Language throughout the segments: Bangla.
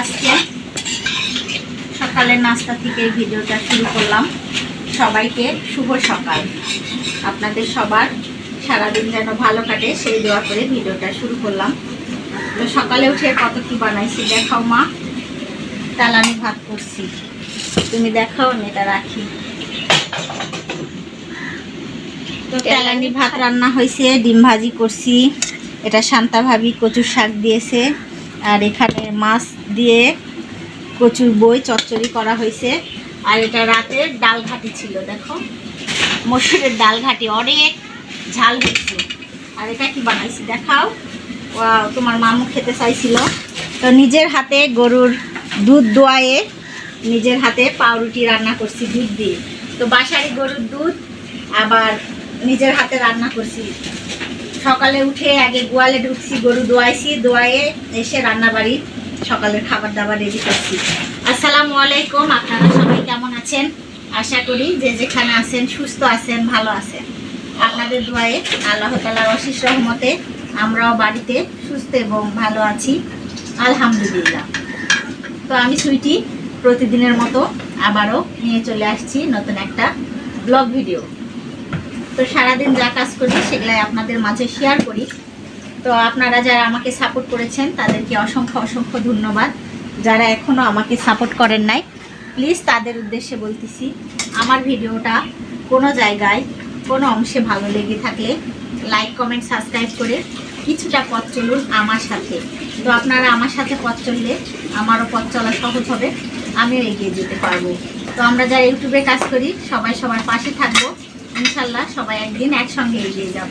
আজকে সকালের নাস্তা থেকে এই ভিডিওটা শুরু করলাম। সবাইকে শুভ সকাল। আপনাদের সবার সারাদিন যেন ভালো কাটে সেই দোয়া করে ভিডিওটা শুরু করলাম। তো সকালে উঠে কত কি বানাইছি দেখাও মা। তালানি ভাত করছি। তুমি দেখাও আমি এটা রাখি। তো তেলানি ভাত রান্না হয়েছে ডিম ভাজি করছি। এটা শান্তা ভাবি কচুর শাক দিয়েছে। আর এখানে মাছ দিয়ে কচুর বই চচ্চড়ি করা হয়েছে। আর এটা রাতের ডাল ঘাটি ছিল, দেখো। মসুরের ডাল ঘাটি, অনেক ঝাল হয়েছে। আর এটা কি বানাইছি দেখাও। তোমার মামু খেতে চাইছিল। তো নিজের হাতে গরুর দুধ দোয়ায়ে নিজের হাতে পাউরুটি রান্না করছি দুধ দিয়ে। তো বাসারি গরুর দুধ, আবার নিজের হাতে রান্না করছি। সকালে উঠে আগে গোয়ালে ঢুকছি, গরু দোয়াইছি, দোয়াইয়ে এসে রান্না বাড়ি সকালের খাবার দাবার রেডি করছি। আসসালামু আলাইকুম, আপনারা সবাই কেমন আছেন? আশা করি যে যেখানে আছেন সুস্থ আছেন, ভালো আছেন। আপনাদের দোয়ায়ে আল্লাহ তালার অশেষ রহমতে আমরাও বাড়িতে সুস্থ এবং ভালো আছি, আলহামদুলিল্লাহ। তো আমি সুইটি প্রতিদিনের মতো আবারও নিয়ে চলে আসছি নতুন একটা ব্লগ ভিডিও। তো সারাদিন যা কাজ করি সেগুলাই আপনাদের মাঝে শেয়ার করি। তো আপনারা যারা আমাকে সাপোর্ট করেছেন, তাদেরকে অসংখ্য অসংখ্য ধন্যবাদ। যারা এখনও আমাকে সাপোর্ট করেন নাই প্লিজ তাদের উদ্দেশ্যে বলতেছি, আমার ভিডিওটা কোনো জায়গায়, কোনো অংশে ভালো লেগে থাকলে লাইক কমেন্ট সাবস্ক্রাইব করে কিছুটা পথ চলুন আমার সাথে। তো আপনারা আমার সাথে পথ চললে আমারও পথ চলা সহজ হবে, আমিও এগিয়ে যেতে পারব। তো আমরা যারা ইউটিউবে কাজ করি, সবাই সবার পাশে থাকব। ইনশাল্লাহ সবাই একদিন একসঙ্গে এগিয়ে যাব।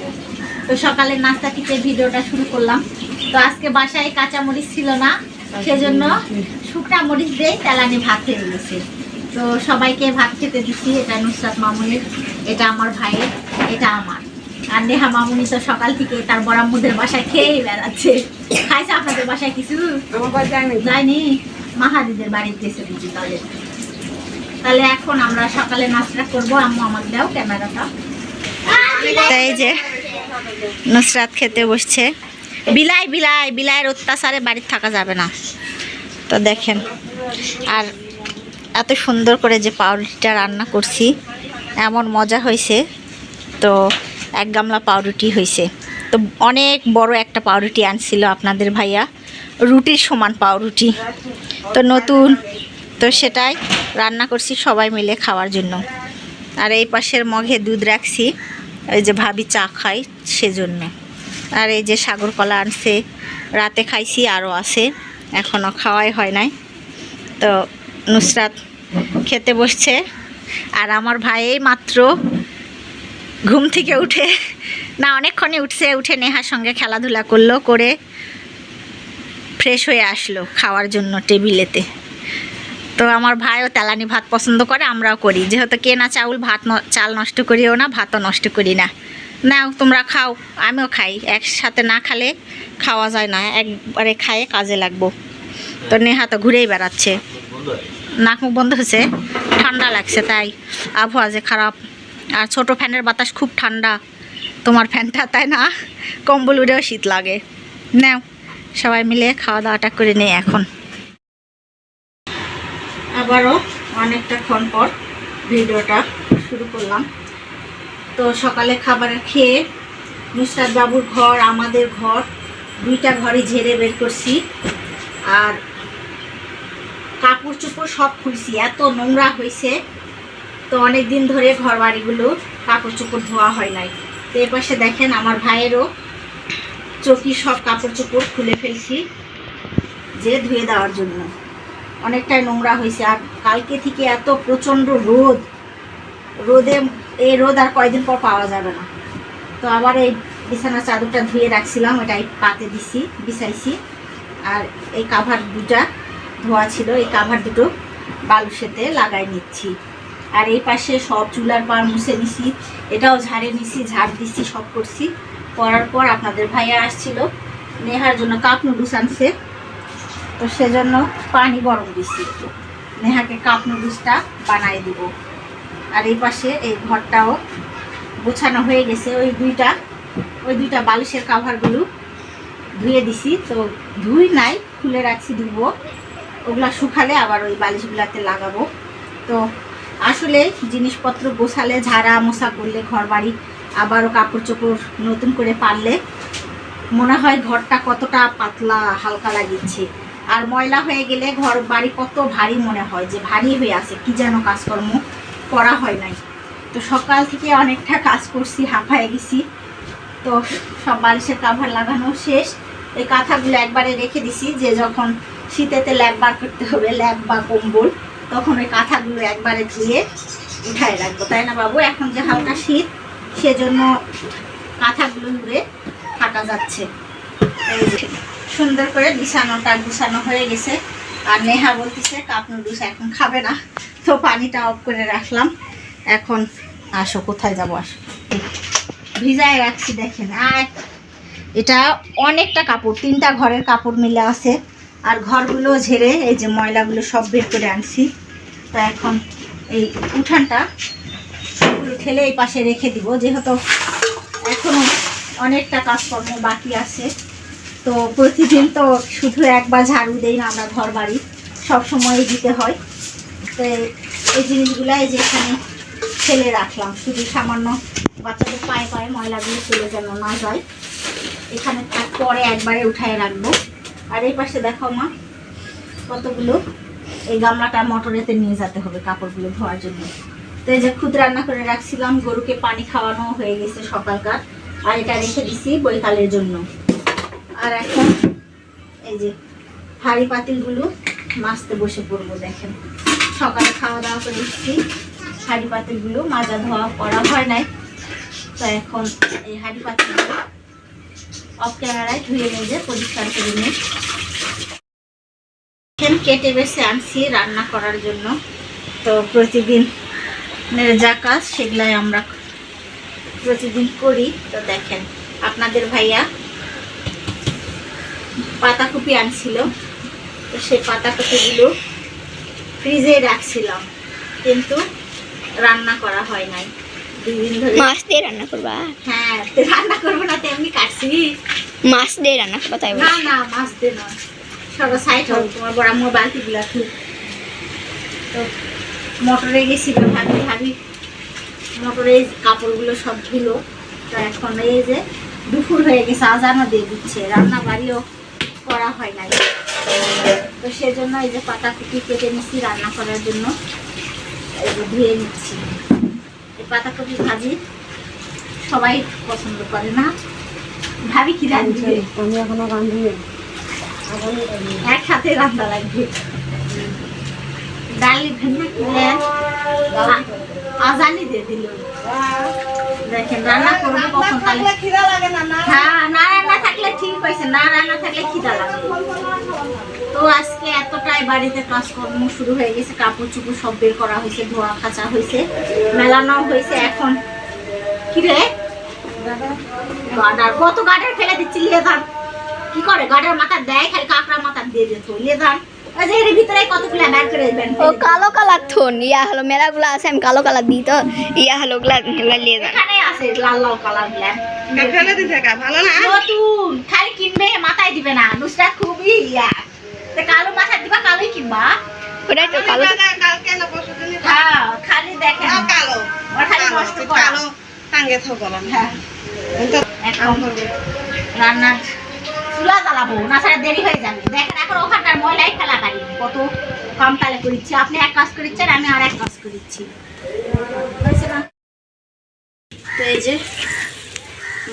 তো সকালের নাস্তা থেকে ভিডিওটা শুরু করলাম। তো আজকে বাসায় কাঁচা মরিচ ছিল না সেজন্য শুকনা মরিচ দিয়ে তেলানি ভাত হয়ে গেছে তো সবাইকে ভাত খেতে দিচ্ছি এটা নুসরাত মামুনের এটা আমার ভাইয়ের এটা আমার। আর নেহা মামুনি তো সকাল থেকে তার বরাম্মুদের বাসায় খেয়েই বেড়াচ্ছে। খাইছে আপনাদের বাসায় কিছু? যায়নি। যায়নি? মাহাদিদের বাড়িতে গেছে বুঝি তাহলে তাহলে এখন আমরা সকালে নাস্তা করব। আম্মু আমার দাও ক্যামেরাটা। তাই যে নুসরাত খেতে বসছে। বিলাই বিলাই, বিলাইয়ের অত্যাচারে বাড়িতে থাকা যাবে না। তো দেখেন, আর এত সুন্দর করে যে পাউরুটিটা রান্না করছি, এমন মজা হয়েছে। তো এক গামলা পাউরুটি হয়েছে। তো অনেক বড় একটা পাউরুটি আনছিল আপনাদের ভাইয়া, রুটির সমান পাউরুটি। তো নতুন তো সেটাই রান্না করছি সবাই মিলে খাওয়ার জন্য। আর এই পাশের মগে দুধ রাখছি ওই যে ভাবি চা খাই সেজন্য। আর এই যে সাগর কলা আনছে, রাতে খাইছি আরও আছে, এখনও খাওয়াই হয় নাই। তো নুসরাত খেতে বসছে, আর আমার ভাই মাত্র ঘুম থেকে উঠে, না অনেকক্ষণই উঠছে, উঠে নেহার সঙ্গে খেলাধুলা করল, করে ফ্রেশ হয়ে আসলো খাওয়ার জন্য টেবিলেতে। তো আমার ভাইও তেলানি ভাত পছন্দ করে, আমরাও করি। যেহেতু কেনা চাউল, ভাত চাল নষ্ট করিও না, ভাতও নষ্ট করি না। নাও, তোমরা খাও, আমিও খাই। একসাথে না খালে খাওয়া যায় না, একবারে খায়ে কাজে লাগবো। তো নেহা তো ঘুরেই বেড়াচ্ছে। নাক মুখ বন্ধ হয়েছে? ঠান্ডা লাগছে তাই। আবহাওয়া যে খারাপ। আর ছোট ফ্যানের বাতাস খুব ঠান্ডা। তোমার ফ্যানটা তাই না? কম্বল উড়েও শীত লাগে। নাও, সবাই মিলে খাওয়া দাওয়াটা করে নেই এখন। আবারও অনেকটাক্ষণ পর ভিডিওটা শুরু করলাম। তো সকালে খাবার খেয়ে নুসরাত বাবুর ঘর, আমাদের ঘর, দুইটা ঘরে ঝেড়ে বের করছি। আর কাপড় চোপড় সব খুলছি, এত নোংরা হয়েছে তো অনেক দিন ধরে ঘর বাড়িগুলো কাপড় চোপড় ধোয়া হয় নাই। তো এ পাশে দেখেন আমার ভাইয়েরও চকি সব কাপড় চোপড় খুলে ফেলছি, যে ধুয়ে দেওয়ার জন্য। অনেকটাই নোংরা হয়েছে। আর কালকে থেকে এত প্রচণ্ড রোদ। রোদে এই রোদ আর কয়দিন পর পাওয়া যাবে না। তো আবার এই বিছানার চাদরটা ধুয়ে রাখছিলাম এটাই পাতে দিছি, বিছাইছি। আর এই কাভার দুটা ধোয়া ছিল, এই কাভার দুটো বালুসেতে লাগাই নিচ্ছি। আর এই পাশে সব চুলার পার মুছে নিছি, এটাও ঝাড়ে নিছি, ঝাড় দিছি, সব করছি। করার পর আপনাদের ভাইয়া আসছিল, নেহার জন্য কাপ নুডলস আনছে। তো সেজন্য পানি গরম দিছি নেহাকে কাপ নুডলসটা বানাই দিব। আর এই পাশে এই ঘরটাও গোছানো হয়ে গেছে। ওই দুইটা ওই দুইটা বালিশের কাভারগুলো ধুয়ে দিছি। তো ধুই নাই, খুলে রাখছি ধুবো। ওগুলা শুকালে আবার ওই বালিশগুলাতে লাগাবো। তো আসলে জিনিসপত্র গোছালে, ঝাড়া মশা করলে ঘর বাড়ি আবারও কাপড় চোপড় নতুন করে পারলে মনে হয় ঘরটা কতটা পাতলা, হালকা লাগিচ্ছে। আর ময়লা হয়ে গেলে ঘর বাড়ি কত ভারী মনে হয়, যে ভারী হয়ে আছে, কি যেন কাজকর্ম করা হয় নাই। তো সকাল থেকে অনেকটা কাজ করছি, হাঁপায়ে গেছি। তো সব বালিশের কাভার লাগানো শেষ। এই কাঁথাগুলো একবারে রেখে দিছি, যে যখন শীতেতে ল্যাব বার করতে হবে, ল্যাব বা কম্বল, তখন ওই কাঁথাগুলো একবারে ধুয়ে উঠায় রাখব। তাই না বাবু? এখন যে হালকা শীত, সেজন্য কাঁথাগুলো উড়ে থাকা যাচ্ছে। সুন্দর করে বিছানোটা গুছানো হয়ে গেছে। আর নেহা বলতেছে, কাপ নুডলস এখন খাবে না। তো পানিটা অফ করে রাখলাম। এখন আসো, কোথায় যাব আসো। ভিজায় রাখছি, দেখেন। আর এটা অনেকটা কাপড়, তিনটা ঘরের কাপড় মিলে আছে। আর ঘরগুলো ঝেড়ে এই যে ময়লাগুলো সব বের করে আনছি। তা এখন এই উঠানটা ঠেলে এই পাশে রেখে দিব, যেহেতু এখনও অনেকটা কাজকর্ম বাকি আছে। তো প্রতিদিন তো শুধু একবার ঝাড়ু দেই না আমরা ঘর বাড়ি সব সময় দিতে হয়। তো এই- জিনিসগুলো এই যে এখানে ফেলে রাখলাম, শুধু সামান্য বাচ্চাদের পায়ে পায়ে ময়লাগুলো চলে যেন না যায়। এখানে পরে একবারে উঠায় রাখব। আর এই পাশে দেখাও মা, কতগুলো, এই গামলাটা মোটরেতে নিয়ে যেতে হবে কাপড়গুলো ধোয়ার জন্য। তো এই যে খুদ রান্না করে রাখছিলাম, গরুকে পানি খাওয়ানো হয়ে গেছে সকালকার, আর এটা রেখে দিছি বৈকালের জন্য। আর এখন এই যে হাঁড়ি পাতিলগুলো মাছতে বসে পড়ব, দেখেন। সকালে খাওয়া দাওয়া করে এসেছি। হাঁড়ি পাতিলগুলো মাজা ধোয়া করা হয় নাই। তো এখন এই হাঁড়ি পাতিলগুলো অফ ক্যামেরায় ধুয়ে নিয়ে পরিষ্কার করে নিই। চিকেন কেটে বেছে আনছি রান্না করার জন্য। তো প্রতিদিন যা কাজ সেগুলাই আমরা প্রতিদিন করি। তো দেখেন, আপনাদের ভাইয়া পাতাকপি আনছিল। তো সেই পাতাকপিগুলো ফ্রিজে রাখছিলাম কিন্তু রান্না করা হয় নাই। ধরে মাছ দিয়ে রান্না করবা? হ্যাঁ রান্না করব না তো এমনি কাটছি। মাছ দিয়ে রান্না করবা তাই না না মাছ দে নয়। সবার সাইড হোক তোমার বড় আমার বালতিগুলো ঠিক তো মোটরে গেছিল ভাবি ভাবি মোটরে কাপড়গুলো সব ধুলো। তো এখন এই যে দুপুর হয়ে গেছে আজানও দিয়ে দিচ্ছে। রান্না বাড়িও করা হয় নাই। তো সেজন্য এই যে পাতাকপি কেটে নিচ্ছি রান্না করার জন্য। এই যে ধুয়ে নিচ্ছি। এই পাতাকপি ভাজি সবাই পছন্দ করে না। ভাবি কি রাঁধবে? আমি এখনও রান্ধি একসাথে রান্না লাগবে। ডালি ভেঙে কিনে আজানি দিয়ে দিল। দেখেন রান্না করব কখন তাহলে? হ্যাঁ না রান্না থাকলে ঠিক হয়েছে না রান্না থাকলে খিদা লাগবে তো আজকে এতটাই বাড়িতে কাজকর্ম শুরু হয়ে গেছে কাপড় চুপড় সব বের করা হয়েছে ধোয়া কাচা হয়েছে মেলানো হয়েছে এখন। কি রে? গাডার কত গাডার ফেলে দিচ্ছি লেদার কি করে? গাডার মাথা দেয় খালি কাঁকড়া মাথা দিয়ে দিত লেদার ও কালো কালার থন। ইয়া হলো মেলাগুলো আছে আমি কালো কালার দিই তো। ইয়া হলো গুলা আছে লাল লাল কালার ফেলে দিতে ভালো না? নতুন খালি কিনবে মাথায় দিবে না। নুসরাত খুবই ইয়া তা কালো মাথা দিবা কালোই কিনবা। ওটাই তো কালো কালকে না পরশু দিন হ্যাঁ খালি দেখেন। কালো। খালি নষ্ট কালো টাঙ্গে থাকলাম হ্যাঁ। রান্নার চুলা জ্বালাবো না দেরি হয়ে যাবে। দেখেন এখন ওখানকার ময়লাই ফেলা কারি কত কম তালে করিচ্ছি। আপনি এক কাজ করিচ্ছেন আমি আর এক কাজ করিচ্ছি। তো এই যে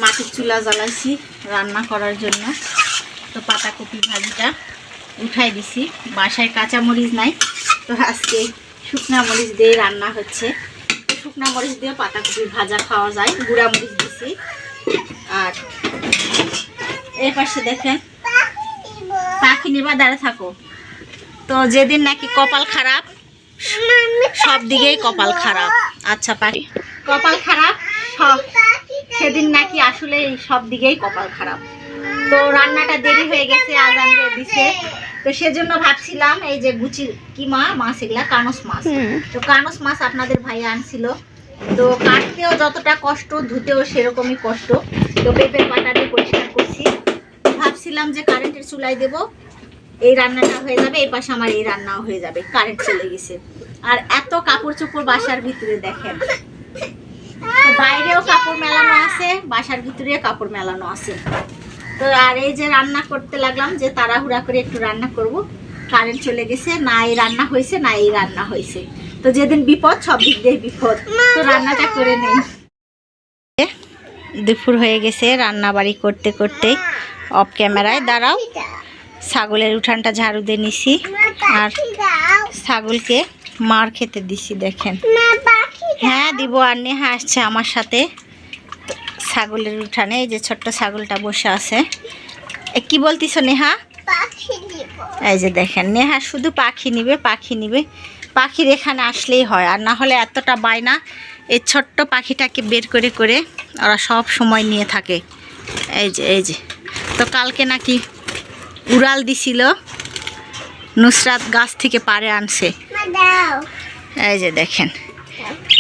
মাটির চুলা জ্বালাইছি রান্না করার জন্য। তো পাতাকপি ভাজিটা উঠাই দিছি। বাসায় কাঁচা মরিচ নাই। তো আজকে শুকনা মরিচ দিয়ে রান্না হচ্ছে। শুকনা মরিচ দিয়ে পাতাকপি ভাজা খাওয়া যায়। গুঁড়া মরিচ দিছি। আর এই পাশে দেখেন পাখি নিবা দাঁড়ে থাকো। তো যেদিন নাকি কপাল খারাপ, সব দিকেই কপাল খারাপ। আচ্ছা পাখি। কপাল খারাপ, সব সেদিন নাকি আসলে সব দিকেই কপাল খারাপ। তো রান্নাটা দেরি হয়ে গেছে আজান দিয়ে দিছে। তো সেজন্য ভাবছিলাম এই যে গুচি কি মা? মাছ এগুলা কানস মাছ। তো কানস মাছ আপনাদের ভাইয়া আনছিল। তো কাটতেও যতটা কষ্ট ধুতেও সেরকমই কষ্ট। তো পেঁপের পাটা দিয়ে পরিষ্কার করছি। ভাবছিলাম যে কারেন্টের চুলাই দেব। এই রান্নাটা হয়ে যাবে এই পাশে আমার এই রান্নাও হয়ে যাবে। কারেন্ট চলে গেছে। আর এত কাপড় চোপড় বাসার ভিতরে দেখেন বাইরেও কাপড় মেলানো আছে, বাসার ভিতরে কাপড় মেলানো আছে। তো আর এই যে রান্না করতে লাগলাম যে তাড়াহুড়া করে একটু রান্না করব। কারেন্ট চলে গেছে, না এই রান্না হয়েছে, না এই রান্না হয়েছে। তো যেদিন বিপদ, সব দিক দিয়ে বিপদ। তো রান্নাটা করে নেই। দুপুর হয়ে গেছে রান্না বাড়ি করতে করতে। অফ ক্যামেরায়, দাঁড়াও। ছাগলের উঠানটা ঝাড়ু দিয়ে নিছি। আর ছাগলকে মার খেতে দিছি, দেখেন। হ্যাঁ দিব আর নেহা আসছে আমার সাথে। ছাগলের উঠানে এই যে ছোট্ট ছাগলটা বসে আছে। এ, কি বলতিস নেহা? এই যে দেখেন নেহা শুধু পাখি নিবে পাখি নিবে। পাখির এখানে আসলেই হয় আর না হলে এতটা বায়না এই ছোট্ট পাখিটাকে বের করে করে ওরা সব সময় নিয়ে থাকে। এই যে এই যে। তো কালকে নাকি উড়াল দিছিল নুসরাত গাছ থেকে পারে আনছে। এই যে দেখেন।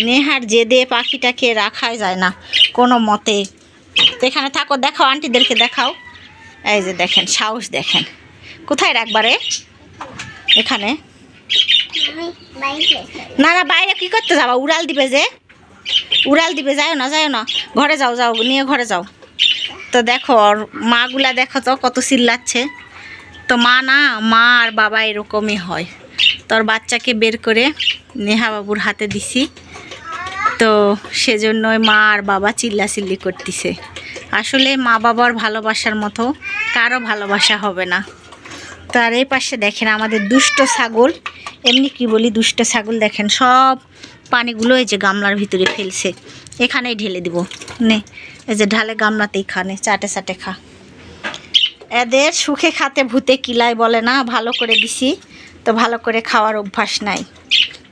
নেহার জেদে পাখিটাকে রাখাই যায় না, কোনো মতে। তো এখানে থাকো, দেখাও, আন্টিদেরকে দেখাও। এই যে দেখেন, সাহস দেখেন। কোথায় রাখবারে এখানে। না না, বাইরে কি করতে যাবা? উড়াল দিবে যে। উড়াল দিবে যাও না যাও না। ঘরে যাও যাও, নিয়ে ঘরে যাও। তো দেখো, ওর মাগুলা দেখো তো, কত চিল্লাচ্ছে। তো মা না, মা আর বাবা এরকমই হয়। তোর বাচ্চাকে বের করে নেহা বাবুর হাতে দিছি। তো সেজন্যই মা আর বাবা চিল্লাচিল্লি করতেছে। আসলে মা বাবার ভালোবাসার মতো কারও ভালোবাসা হবে না। তো আর এই পাশে দেখেন আমাদের দুষ্ট ছাগল। এমনি কি বলি, দুষ্ট ছাগল দেখেন, সব পানিগুলো এই যে গামলার ভিতরে ফেলছে। এখানেই ঢেলে দিব। নে, এই যে ঢালে গামলাতেই খানে চাটে চাটে খা। এদের সুখে খাতে ভূতে কিলায় বলে না, ভালো করে দিছি, তো ভালো করে খাওয়ার অভ্যাস নাই।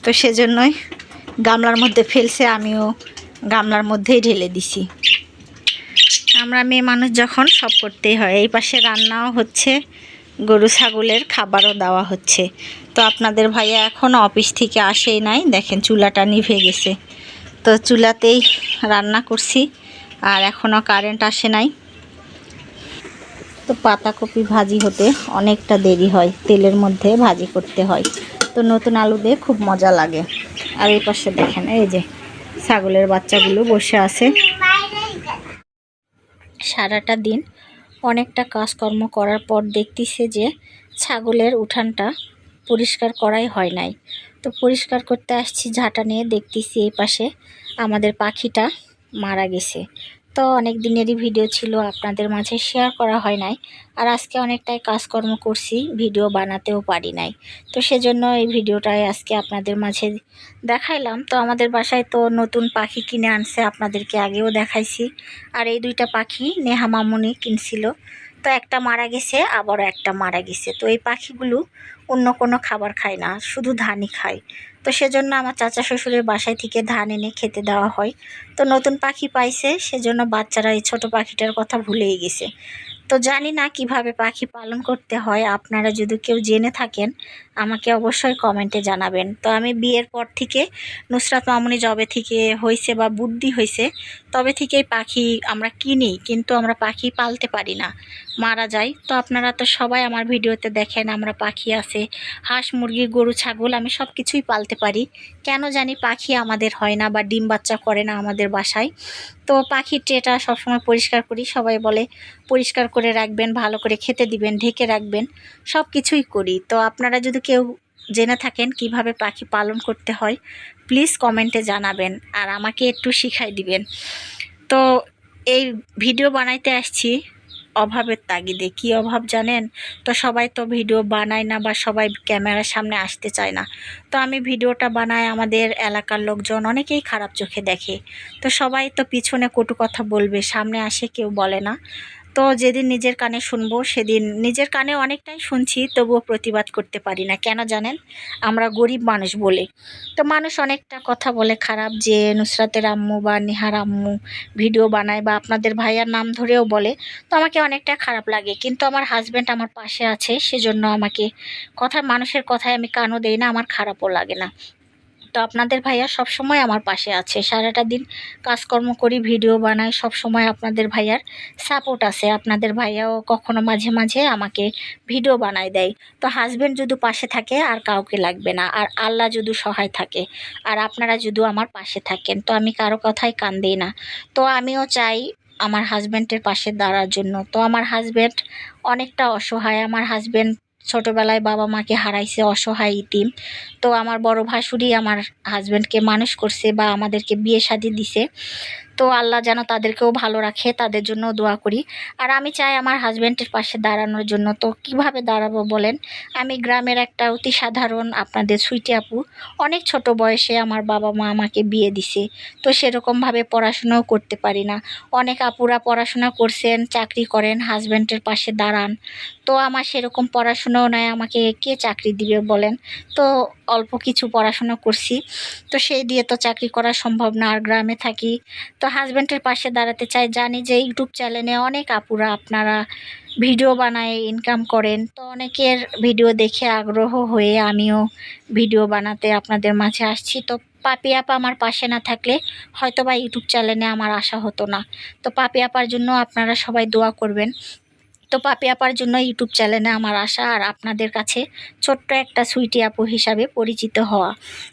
তো সেজন্যই গামলার মধ্যে ফেলছে, আমিও গামলার মধ্যেই ঢেলে দিছি। আমরা মেয়ে মানুষ যখন সব করতেই হয়, এই পাশে রান্নাও হচ্ছে, গরু, ছাগলের খাবারও দেওয়া হচ্ছে। তো আপনাদের ভাইয়া এখনও অফিস থেকে আসেই নাই, দেখেন চুলাটা নিভে গেছে। তো চুলাতেই রান্না করছি, আর এখনও কারেন্ট আসে নাই। তো পাতাকপি ভাজি হতে অনেকটা দেরি হয়, তেলের মধ্যে ভাজি করতে হয়। তো নতুন আলু দিয়ে খুব মজা লাগে। আর এই পাশে দেখেন, এই যে ছাগলের বাচ্চাগুলো বসে আছে। সারাটা দিন অনেকটা কাজকর্ম করার পর দেখতেছে যে ছাগলের উঠানটা পরিষ্কার করাই হয় নাই। তো পরিষ্কার করতে আসছি, ঝাঁটা নিয়ে দেখতেছি এই পাশে আমাদের পাখিটা মারা গেছে। তো অনেক দিনেরই ভিডিও ছিল, আপনাদের মাঝে শেয়ার করা হয় নাই। আর আজকে অনেকটাই কাজকর্ম করছি ভিডিও বানাতেও পারি নাই। তো সেজন্য এই ভিডিওটাই আজকে আপনাদের মাঝে দেখাইলাম। তো আমাদের বাসায় তো নতুন পাখি কিনে আনছে, আপনাদেরকে আগেও দেখাইছি। আর এই দুইটা পাখি নেহা মামুনি কিনছিল। তো একটা মারা গেছে, আবারও একটা মারা গেছে। তো এই পাখিগুলো অন্য কোনো খাবার খায় না, শুধু ধানই খায়। তো সেজন্য আমার চাচা শ্বশুরের বাসায় থেকে ধান এনে খেতে দেওয়া হয়। তো নতুন পাখি পাইছে, সেজন্য বাচ্চারা এই ছোট পাখিটার কথা ভুলেই গেছে। তো জানি না কীভাবে পাখি পালন করতে হয়, আপনারা যদি কেউ জেনে থাকেন, আমাকে অবশ্যই কমেন্টে জানাবেন। তো আমি বিয়ের পর থেকে নুসরাত মামুনি জবে থেকে হয়েছে বা বুদ্ধি হয়েছে তবে থেকেই পাখি আমরা কিনি, কিন্তু আমরা পাখি পালতে পারি না। মারা যায়। তো আপনারা তো সবাই আমার ভিডিওতে দেখেন, আমরা পাখি আছে, হাঁস, মুরগি, গরু, ছাগল, আমি সব কিছুই পালতে পারি। কেন জানি পাখি আমাদের হয় না বা ডিম বাচ্চা করে না আমাদের বাসায়। তো পাখির ট্রেটা সবসময় পরিষ্কার করি। সবাই বলে, পরিষ্কার করে রাখবেন, ভালো করে খেতে দিবেন, ঢেকে রাখবেন সব কিছুই করি। তো আপনারা যদি কেউ জেনে থাকেন কীভাবে পাখি পালন করতে হয় প্লিজ কমেন্টে জানাবেন আর আমাকে একটু শিখাই দিবেন। তো এই ভিডিও বানাইতে আসছি অভাবের তাগিদে। কি অভাব জানেন? তো সবাই তো ভিডিও বানায় না বা সবাই ক্যামেরার সামনে আসতে চায় না। তো আমি ভিডিওটা বানাই আমাদের এলাকার লোকজন অনেকেই খারাপ চোখে দেখে। তো সবাই তো পিছনে কটু কথা বলবে, সামনে আসে কেউ বলে না। তো যেদিন নিজের কানে শুনব, সেদিন নিজের কানে অনেকটাই শুনছি, তবুও প্রতিবাদ করতে পারি না। কেন জানেন? আমরা গরিব মানুষ বলে। তো মানুষ অনেকটা কথা বলে খারাপ যে নুসরাতের আম্মু বা নেহার আম্মু ভিডিও বানায় বা আপনাদের ভাইয়ার নাম ধরেও বলে। তো আমাকে অনেকটা খারাপ লাগে। কিন্তু আমার হাজব্যান্ড আমার পাশে আছে, সেজন্য আমাকে কথা, মানুষের কথায় আমি কানও দেই না, আমার খারাপও লাগে না। তো আপনাদের ভাইয়া সব সময় আমার পাশে আছে। সারাটা দিন কাজকর্ম করি, ভিডিও বানাই, সব সময় আপনাদের ভাইয়ার সাপোর্ট আছে। আপনাদের ভাইয়াও কখনো মাঝে মাঝে আমাকে ভিডিও বানাই দেয়। তো হাজব্যান্ড যদি পাশে থাকে, আর কাউকে লাগবে না। আর আল্লাহ যদি সহায় থাকে, আর আপনারা যদি আমার পাশে থাকেন, তো আমি কারও কথাই কান দিই না। তো আমিও চাই আমার হাজব্যান্ডের পাশে দাঁড়ার জন্য। তো আমার হাজব্যান্ড অনেকটা অসহায়। আমার হাজব্যান্ড ছোটোবেলায় বাবা মাকে হারাইছে, অসহায় ইতিম। তো আমার বড় ভাসুরি আমার হাজব্যান্ডকে মানুষ করছে বা আমাদেরকে বিয়ে শাদি দিছে। তো আল্লাহ যেন তাদেরকেও ভালো রাখে, তাদের জন্য দোয়া করি। আর আমি চাই আমার হাজব্যান্ডের পাশে দাঁড়ানোর জন্য। তো কীভাবে দাঁড়াবো বলেন? আমি গ্রামের একটা অতি সাধারণ আপনাদের সুইটি আপু। অনেক ছোট বয়সে আমার বাবা মা আমাকে বিয়ে দিছে। তো সেরকমভাবে পড়াশোনাও করতে পারি না। অনেক আপুরা পড়াশোনা করছেন, চাকরি করেন হাজব্যান্ডের পাশে দাঁড়ান। তো আমার সেরকম পড়াশোনাও নয়, আমাকে কে চাকরি দিবে বলেন? তো অল্প কিছু পড়াশোনা করছি। তো সেই দিয়ে তো চাকরি করা সম্ভব না। আর গ্রামে থাকি তো হাজব্যান্ডের পাশে দাঁড়াতে চাই। জানি যে ইউটিউব চ্যানেলে অনেক আপুরা আপনারা ভিডিও বানায় ইনকাম করেন। তো অনেকের ভিডিও দেখে আগ্রহ হয়ে আমিও ভিডিও বানাতে আপনাদের মাঝে আসছি। তো পাপি আপা আমার পাশে না থাকলে হয়তো বা ইউটিউব চ্যানেলে আমার আশা হতো না। তো পাপি আপার জন্য আপনারা সবাই দোয়া করবেন। তো পাপি আপার জন্য ইউটিউব চ্যানেলে আমার আশা আর আপনাদের কাছে ছোট্ট একটা সুইটি আপু হিসাবে পরিচিত হওয়া।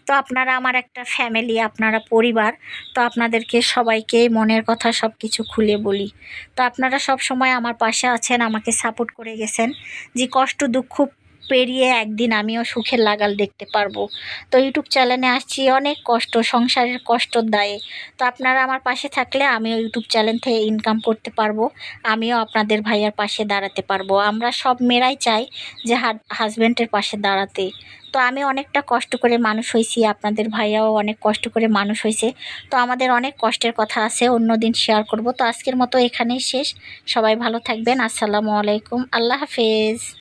তো আপনারা আমার একটা ফ্যামিলি, আপনারা পরিবার, তো আপনাদেরকে সবাইকে মনের কথা সব কিছু খুলে বলি। তো আপনারা সব সময় আমার পাশে আছেন, আমাকে সাপোর্ট করে গেছেন। যে কষ্ট, দুঃখ পেরিয়ে একদিন আমিও সুখের লাগাল দেখতে পারব। তো ইউটিউব চ্যানেলে আসছি অনেক কষ্ট, সংসারের কষ্টর দায়ে। তো আপনারা আমার পাশে থাকলে আমিও ইউটিউব চ্যানেল থেকে ইনকাম করতে পারব, আমিও আপনাদের ভাইয়ার পাশে দাঁড়াতে পারব। আমরা সব মেয়েরাই চাই যে হাজব্যান্ডের পাশে দাঁড়াতে। তো আমি অনেকটা কষ্ট করে মানুষ হয়েছি, আপনাদের ভাইয়াও অনেক কষ্ট করে মানুষ হয়েছে। তো আমাদের অনেক কষ্টের কথা আছে অন্য দিন শেয়ার করব। তো আজকের মতো এখানেই শেষ। সবাই ভালো থাকবেন। আসসালামু আলাইকুম। আল্লাহ হাফেজ।